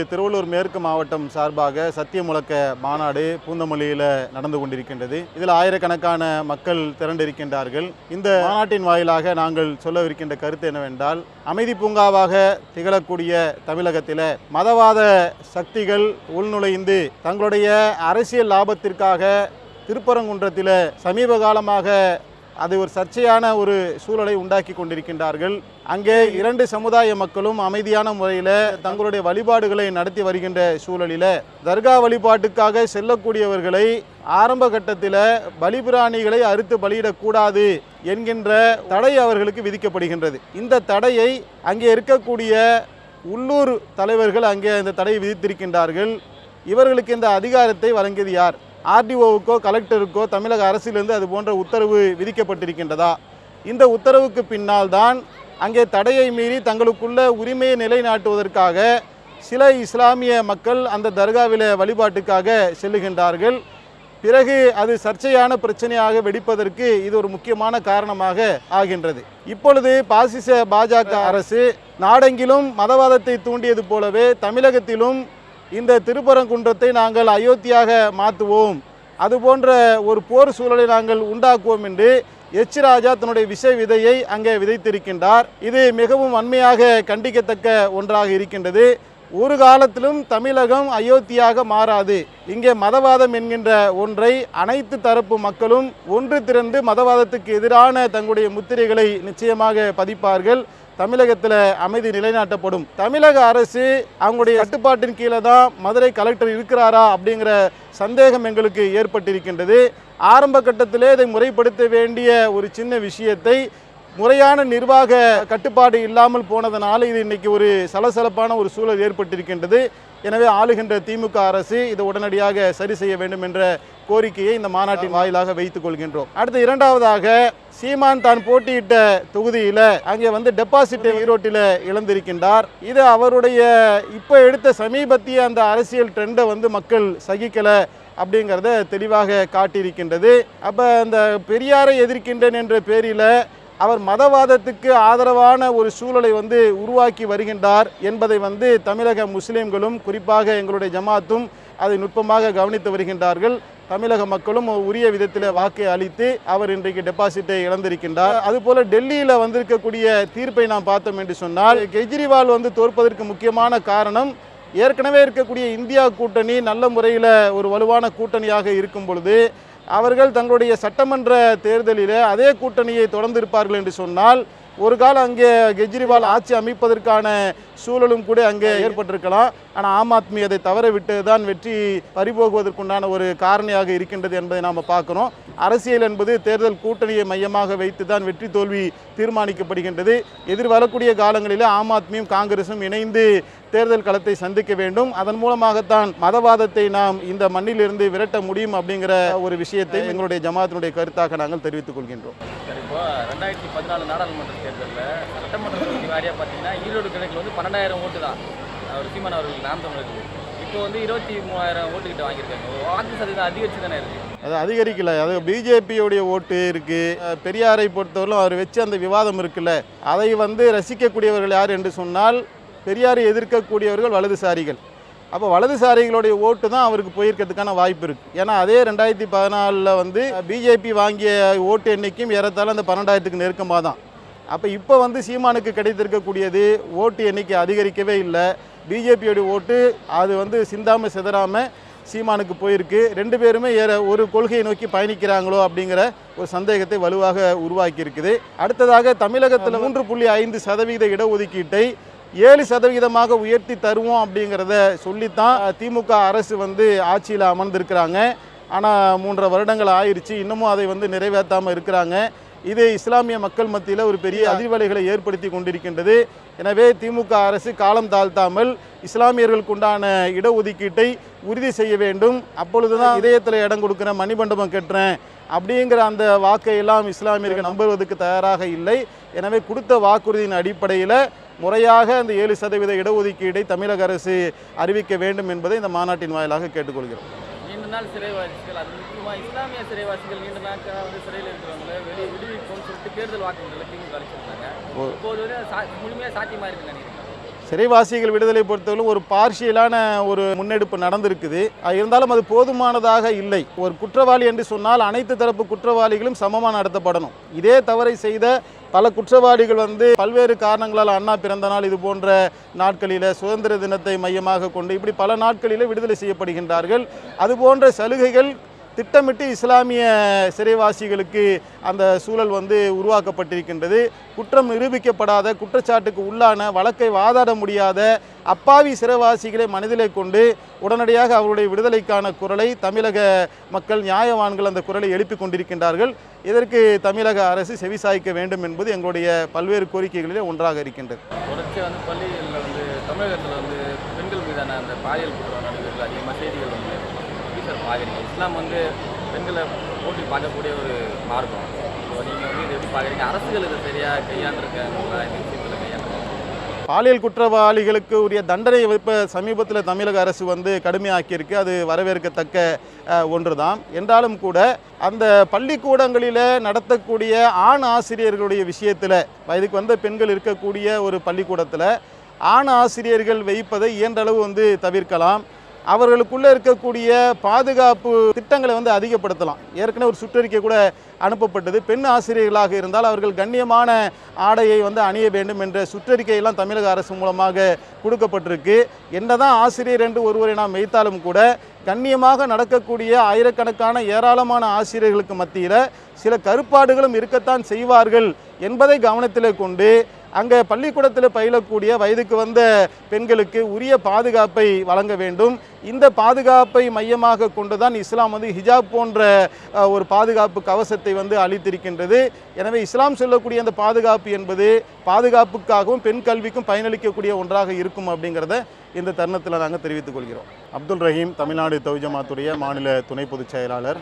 திருவள்ளூர் மேற்கு மாவட்டம் சார்பாக சத்திய முழக்க மாநாடு பூந்தமல்லியில் நடந்து கொண்டிருக்கின்றது. இதில் ஆயிரக்கணக்கான மக்கள் திரண்டிருக்கின்றார்கள். இந்த மாநாட்டின் வாயிலாக நாங்கள் சொல்லவிருக்கின்ற கருத்து என்னவென்றால் அமைதி பூங்காவாக திகழக்கூடிய தமிழகத்தில் மதவாத சக்திகள் உள்நுழைந்து தங்களுடைய அரசியல் லாபத்திற்காக திருப்பரங்குன்றத்தில் சமீப காலமாக அது ஒரு சர்ச்சையான ஒரு சூழலை உண்டாக்கி கொண்டிருக்கின்றார்கள். அங்கே இரண்டு சமுதாய மக்களும் அமைதியான முறையில் தங்களுடைய வழிபாடுகளை நடத்தி வருகின்ற சூழலில் தர்கா வழிபாட்டுக்காக செல்லக்கூடியவர்களை ஆரம்ப கட்டத்தில் பலிபிராணிகளை அறுத்து பலியிடக்கூடாது என்கின்ற தடை அவர்களுக்கு விதிக்கப்படுகின்றது. இந்த தடையை அங்கே இருக்கக்கூடிய உள்ளூர் தலைவர்கள் அங்கே இந்த தடையை விதித்திருக்கின்றார்கள். இவர்களுக்கு இந்த அதிகாரத்தை வழங்கியது யார்? ஆர்டிஓவுக்கோ கலெக்டருக்கோ தமிழக அரசிலிருந்து அது போன்ற உத்தரவு விதிக்கப்பட்டிருக்கின்றதா? இந்த உத்தரவுக்கு பின்னால் தான் அங்கே தடையை மீறி தங்களுக்குள்ள உரிமையை நிலைநாட்டுவதற்காக சில இஸ்லாமிய மக்கள் அந்த தர்காவில் வழிபாட்டுக்காக செல்லுகின்றார்கள். பிறகு அது சர்ச்சையான பிரச்சனையாக வெடிப்பதற்கு இது ஒரு முக்கியமான காரணமாக ஆகின்றது. இப்பொழுது பாசிச பாஜக அரசு நாடெங்கிலும் மதவாதத்தை தூண்டியது போலவே தமிழகத்திலும் இந்த திருப்பரங்குன்றத்தை நாங்கள் அயோத்தியாக மாற்றுவோம் அது போன்ற ஒரு போர் சூழலை நாங்கள் உண்டாக்குவோம் என்று எச் ராஜா தன்னுடைய விஷ விதையை அங்கே விதைத்திருக்கின்றார். இது மிகவும் வன்மையாக கண்டிக்கத்தக்க ஒன்றாக இருக்கின்றது. ஒரு காலத்திலும் தமிழகம் அயோத்தியாக மாறாது. இங்கே மதவாதம் என்கின்ற ஒன்றை அனைத்து தரப்பு மக்களும் ஒன்று திரண்டு மதவாதத்துக்கு எதிரான தங்களுடைய முத்திரைகளை நிச்சயமாக பதிப்பார்கள். தமிழகத்தில் அமைதி நிலைநாட்டப்படும். தமிழக அரசு அவங்களுடைய கட்டுப்பாட்டின் கீழே தான் மதுரை கலெக்டர் இருக்கிறாரா அப்படிங்கிற சந்தேகம் எங்களுக்கு ஏற்பட்டிருக்கின்றது. ஆரம்ப கட்டத்திலே இதை முறைப்படுத்த வேண்டிய ஒரு சின்ன விஷயத்தை முறையான நிர்வாக கட்டுப்பாடு இல்லாமல் போனதனால இது இன்றைக்கி ஒரு சலசலப்பான ஒரு சூழல் ஏற்பட்டிருக்கின்றது. எனவே ஆளுகின்ற திமுக அரசு இதை உடனடியாக சரி செய்ய வேண்டும் என்ற கோரிக்கையை இந்த மாநாட்டின் வாயிலாக வைத்துக் கொள்கின்றோம். அடுத்து இரண்டாவதாக சீமான் தான் போட்டியிட்ட தொகுதியில் அங்கே வந்து டெபாசிட் ஈரோட்டில் இழந்திருக்கின்றார். இது அவருடைய இப்போ எடுத்த சமீபத்திய அந்த அரசியல் ட்ரெண்டை வந்து மக்கள் சகிக்கலை அப்படிங்கிறத தெளிவாக காட்டியிருக்கின்றது. அப்போ அந்த பெரியாரை எதிர்க்கின்றேன் என்ற பேரில் அவர் மதவாதத்துக்கு ஆதரவான ஒரு சூழலை வந்து உருவாக்கி வருகின்றார் என்பதை வந்து தமிழக முஸ்லீம்களும் குறிப்பாக எங்களுடைய ஜமாத்தும் அதை நுட்பமாக கவனித்து வருகின்றார்கள். தமிழக மக்களும் உரிய விதத்தில் வாக்கை அளித்து அவர் இன்றைக்கு டெபாசிட்டை இழந்திருக்கின்றார். அதுபோல டெல்லியில் வந்திருக்கக்கூடிய தீர்ப்பை நாம் பார்த்தோம் என்று சொன்னால் கெஜ்ரிவால் வந்து தோற்பதற்கு முக்கியமான காரணம் ஏற்கனவே இருக்கக்கூடிய இந்தியா கூட்டணி நல்ல முறையில் ஒரு வலுவான கூட்டணியாக இருக்கும் பொழுது அவர்கள் தங்களுடைய சட்டமன்ற தேர்தலில் அதே கூட்டணியை தொடர்ந்திருப்பார்கள் என்று சொன்னால் ஒரு காலம் அங்கே கெஜ்ரிவால் ஆட்சி அமைப்பதற்கான சூழலும் கூட அங்கே ஏற்பட்டிருக்கலாம். ஆனால் ஆம் ஆத்மி அதை தவற விட்டு தான் வெற்றி பறிபோகுவதற்குண்டான ஒரு காரணியாக இருக்கின்றது என்பதை நாம் பார்க்குறோம். அரசியல் என்பது தேர்தல் கூட்டணியை மையமாக வைத்து தான் வெற்றி தோல்வி தீர்மானிக்கப்படுகின்றது. எதிர்வரக்கூடிய காலங்களில் ஆம் ஆத்மியும் காங்கிரசும் இணைந்து தேர்தல் களத்தை சந்திக்க வேண்டும். அதன் மூலமாகத்தான் மதவாதத்தை நாம் இந்த மண்ணிலிருந்து விரட்ட முடியும் அப்படிங்கிற ஒரு விஷயத்தை எங்களுடைய ஜமாத்தினுடைய கருத்தாக நாங்கள் தெரிவித்துக் கொள்கின்றோம். இப்போ ரெண்டாயிரத்தி பதினாலு நாடாளுமன்ற தேர்தலில் சட்டமன்ற தொகுதி வாரியாக பார்த்தீங்கன்னா ஈரோடு கிழக்கில் வந்து பன்னெண்டாயிரம் ஓட்டு தான் அவர் சீமான் அவர்கள் நாம் தமிழர்கள் இப்போ வந்து இருபத்தி மூவாயிரம் ஓட்டுக்கிட்ட வாங்கியிருக்காங்க. வாக்கு சதவீதம் அதிகரிச்சு தானே இருக்கு. அது அதிகரிக்கல. அது பிஜேபியோடைய ஓட்டு இருக்கு. பெரியாரை பொறுத்தவரையிலும் அவர் வச்சு அந்த விவாதம் இருக்குல்ல. அதை வந்து ரசிக்கக்கூடியவர்கள் யார் என்று சொன்னால் பெரியாரை எதிர்க்கக்கூடியவர்கள் வலதுசாரிகள். அப்போ வலதுசாரிகளுடைய ஓட்டு தான் அவருக்கு போயிருக்கிறதுக்கான வாய்ப்பு இருக்குது ஏன்னா அதே ரெண்டாயிரத்தி பதினாலில் வந்து பிஜேபி வாங்கிய ஓட்டு எண்ணிக்கையும் ஏறத்தாலும் அந்த பன்னெண்டாயிரத்துக்கு நெருக்கமாக தான். அப்போ இப்போ வந்து சீமானுக்கு கிடைத்திருக்கக்கூடியது ஓட்டு எண்ணிக்கை அதிகரிக்கவே இல்லை. பிஜேபியோடைய ஓட்டு அது வந்து சிந்தாமல் சிதறாமல் சீமானுக்கு போயிருக்கு. ரெண்டு பேருமே ஏற ஒரு கொள்கையை நோக்கி பயணிக்கிறாங்களோ அப்படிங்கிற ஒரு சந்தேகத்தை வலுவாக உருவாக்கி இருக்குது அடுத்ததாக தமிழகத்தில் மூன்று புள்ளி ஐந்து சதவீத இடஒதுக்கீட்டை ஏழு சதவீதமாக உயர்த்தி தருவோம் அப்படிங்கிறத சொல்லித்தான் திமுக அரசு வந்து ஆட்சியில் அமர்ந்திருக்கிறாங்க. ஆனால் மூன்றரை வருடங்கள் ஆயிருச்சு. இன்னமும் அதை வந்து நிறைவேற்றாமல் இருக்கிறாங்க. இது இஸ்லாமிய மக்கள் மத்தியில் ஒரு பெரிய அதிர்வலைகளை ஏற்படுத்தி கொண்டிருக்கின்றது. எனவே திமுக அரசு காலம் தாழ்த்தாமல் இஸ்லாமியர்களுக்கு உண்டான இடஒதுக்கீட்டை உறுதி செய்ய வேண்டும். அப்பொழுதுதான் இதயத்தில் இடம் கொடுக்குறேன் மணிமண்டபம் கட்டுறேன் அப்படிங்கிற அந்த வாக்கை எல்லாம் இஸ்லாமியர்கள் நம்புவதற்கு தயாராக இல்லை. எனவே கொடுத்த வாக்குறுதியின் அடிப்படையில் முறையாக அந்த ஏழு சதவீத இடஒதுக்கீடை தமிழக அரசு அறிவிக்க வேண்டும் என்பதை இந்த மாநாட்டின் வாயிலாக கேட்டுக்கொள்கிறோம். நீண்ட நாள் சிறைவாசிகள் அது முக்கியமாக இஸ்லாமிய சிறைவாசிகள் நீண்ட நாட்களாக வந்து சிறையில் இருக்கிறவங்கள வெளியே விடுவிப்போம்னு சொல்லிட்டு தேர்தல் வாக்குறுதியில் திமுக அளிச்சிருந்தாங்க. இப்போது முழுமையாக சாத்தியமாக இருக்குன்னு நினைக்கிறேன் சிறைவாசிகள் விடுதலை பொறுத்தவரைக்கும் ஒரு பார்ஷியலான ஒரு முன்னெடுப்பு நடந்திருக்குது. இருந்தாலும் அது போதுமானதாக இல்லை. ஒரு குற்றவாளி என்று சொன்னால் அனைத்து தரப்பு குற்றவாளிகளும் சமமாக நடத்தப்படணும். இதே தவறை செய்த பல குற்றவாளிகள் வந்து பல்வேறு காரணங்களால் அண்ணா பிறந்த நாள் இது போன்ற நாட்களில் சுதந்திர தினத்தை மையமாக கொண்டு இப்படி பல நாட்களில் விடுதலை செய்யப்படுகின்றார்கள். அது போன்ற சலுகைகள் திட்டமிட்டு இஸ்லாமிய சிறைவாசிகளுக்கு அந்த சூழல் வந்து உருவாக்கப்பட்டிருக்கின்றது. குற்றம் நிரூபிக்கப்படாத குற்றச்சாட்டுக்கு உள்ளான வழக்கை வாதாட முடியாத அப்பாவி சிறைவாசிகளை மனதிலே கொண்டு உடனடியாக அவருடைய விடுதலைக்கான குரலை தமிழக மக்கள் நியாயவான்கள் அந்த குரலை எழுப்பிக் கொண்டிருக்கின்றார்கள். இதற்கு தமிழக அரசு செவிசாய்க்க வேண்டும் என்பது எங்களுடைய பல்வேறு கோரிக்கைகளிலே ஒன்றாக இருக்கின்றது. தொடர்ச்சியாக வந்து பள்ளிகளில் வந்து தமிழகத்தில் வந்து பெண்கள் மீதான அந்த பாலியல் குற்றம் அதிகமாக செய்திகள் வந்து சார் பார்க்குறீங்க இஸ்லாம் வந்து பெண்களை போட்டி பார்க்கக்கூடிய ஒரு மார்க்கம். ஸோ நீங்கள் வந்து இதை எப்படி பார்க்குறீங்க அரசுகள் இதை சரியாக கையாண்டுருக்காங்களா இந்த விஷயத்தில் கையாண்டு பாலியல் குற்றவாளிகளுக்கு உரிய தண்டனை இப்போ சமீபத்தில் தமிழக அரசு வந்து கடுமையாக்கியிருக்கு. அது வரவேற்கத்தக்க ஒன்று தான் என்றாலும் கூட அந்த பள்ளிக்கூடங்களில் நடத்தக்கூடிய ஆண் ஆசிரியர்களுடைய விஷயத்தில் வயதுக்கு வந்த பெண்கள் இருக்கக்கூடிய ஒரு பள்ளிக்கூடத்தில் ஆண் ஆசிரியர்கள் வைப்பதை இயன்றளவு வந்து தவிர்க்கலாம். அவர்களுக்குள்ளே இருக்கக்கூடிய பாதுகாப்பு திட்டங்களை வந்து அதிகப்படுத்தலாம். ஏற்கனவே ஒரு சுற்றறிக்கை கூட அனுப்பப்பட்டது. பெண் ஆசிரியர்களாக இருந்தால் அவர்கள் கண்ணியமான ஆடையை வந்து அணிய வேண்டும் என்ற சுற்றறிக்கையெல்லாம் தமிழக அரசு மூலமாக கொடுக்கப்பட்டிருக்கு. என்னதான் ஆசிரியர் என்று ஒருவரை நாம் மெய்த்தாலும் கூட கண்ணியமாக நடக்கக்கூடிய ஆயிரக்கணக்கான ஏராளமான ஆசிரியர்களுக்கு மத்தியில் சில கருப்பாடுகளும் இருக்கத்தான் செய்வார்கள் என்பதை கவனத்தில் கொண்டு அங்கே பள்ளிக்கூடத்தில் பயிலக்கூடிய வயதுக்கு வந்த பெண்களுக்கு உரிய பாதுகாப்பை வழங்க வேண்டும். இந்த பாதுகாப்பை மையமாக கொண்டு தான் இஸ்லாம் வந்து ஹிஜாப் போன்ற ஒரு பாதுகாப்பு கவசத்தை வந்து அளித்திருக்கின்றது. எனவே இஸ்லாம் சொல்லக்கூடிய அந்த பாதுகாப்பு என்பது பாதுகாப்புக்காகவும் பெண் கல்விக்கும் பயனளிக்கக்கூடிய ஒன்றாக இருக்கும் அப்படிங்கிறத இந்த தருணத்தில் நாங்கள் தெரிவித்துக் கொள்கிறோம். அப்துல் ரஹீம் தமிழ்நாடு தௌஜமாத்துடைய மாநில துணை பொதுச் செயலாளர்.